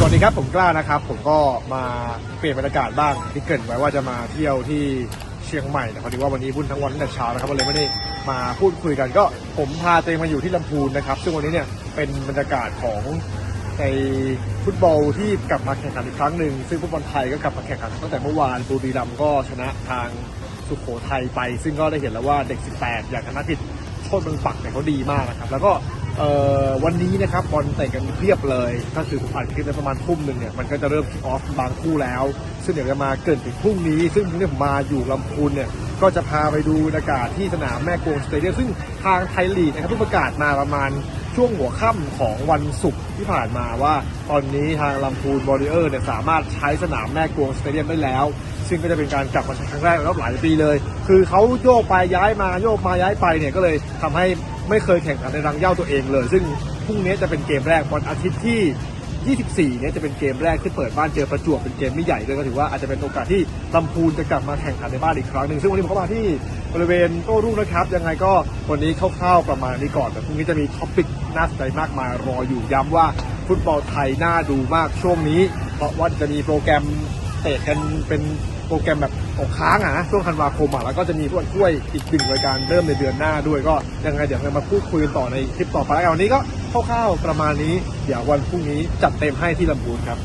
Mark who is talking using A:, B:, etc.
A: สวัสดีครับ ผมกล้านะครับ ผมก็มาเปลี่ยนบรรยากาศบ้างที่เกรินไว้ว่าจะมาเที่ยวที่เชียงใหม่แต่พอดีว่าวันนี้บุญทั้งวันตั้งแต่เช้านะครับก็เลยไม่ได้มาพูดคุยกันก็ผมพาตัวเองมาอยู่ที่ลำพูนนะครับ ซึ่งวันนี้เนี่ยเป็นบรรยากาศของในฟุตบอลที่กลับมาแข่งขันอีกครั้งหนึ่งซึ่งฟุตบอลไทยก็กลับมาแข่งขันตั้งแต่เมื่อวานบุรีรัมก็ชนะทางสุโขทัยไป ซึ่งก็ได้เห็นแล้วว่าเด็ก 18 อย่างธนกิจโชติเมืองปักเนี่ยเขาดีมากนะครับ แล้วก็ วันนี้นะครับบอลเตะกันเพียบเลยก็คือผมอัดคลิปในประมาณทุ่มหนึ่งเนี่ยมันก็จะเริ่มคิกออฟบางคู่แล้ว ซึ่งเดี๋ยวจะมาเกินถึงพรุ่งนี้ ซึ่งพรุ่งนี้ผมาอยู่ลำพูนเนี่ยก็จะพาไปดูบรรยากาศที่สนามแม่กวงสเตเดียมซึ่งทางไทยลีกนะครับเพิ่งประกาศมาประมาณช่วงหัวค่ำของวันศุกร์ที่ผ่านมาว่า ตอนนี้ทางลำพูนบอริเออร์เนี่ยสามารถใช้สนามแม่กวงสเตเดียมได้แล้ว ซึ่งก็จะเป็นการกลับมาครั้งแรกในรอบหลายปีเลย คือเขาโยกไปย้ายมาโยกมาย้ายไปเนี่ยก็เลยทำให้ไม่เคยแข่งขันในรังเย้าตัวเองเลย ซึ่งพรุ่งนี้จะเป็นเกมแรกวันอาทิตย์ที่ 24 เนี่ยจะเป็นเกมแรกที่เปิดบ้านเจอประจวบเป็นเกมไม่ใหญ่ด้วยก็ถือว่าอาจจะเป็นโอกาสที่ลำพูนจะกลับมาแข่งขันในบ้านอีกครั้งหนึ่งซึ่งวันนี้ผมก็มาที่บริเวณโต้รุ่งนะครับ ยังไงก็วันนี้คร่าวๆประมาณนี้ก่อนแต่พรุ่งนี้จะมีท็อปิกน่าสนใจมากมายรออยู่ย้ำว่าฟุตบอลไทยน่าดูมากช่วงนี้ เพราะว่าจะมีโปรแกรมเตะกันเป็น โปรแกรมแบบอกค้างอะนะช่วงธันวาคมอะแล้วก็จะมีพวกถ้วยอีกหนึ่งรายการเริ่มในเดือนหน้าด้วยก็ยังไงเดี๋ยวเรามาพูดคุยกันต่อในคลิปต่อไปแล้วกันวันนี้ก็คร่าวๆประมาณนี้ เดี๋ยววันพรุ่งนี้จัดเต็มให้ที่ลำพูนครับ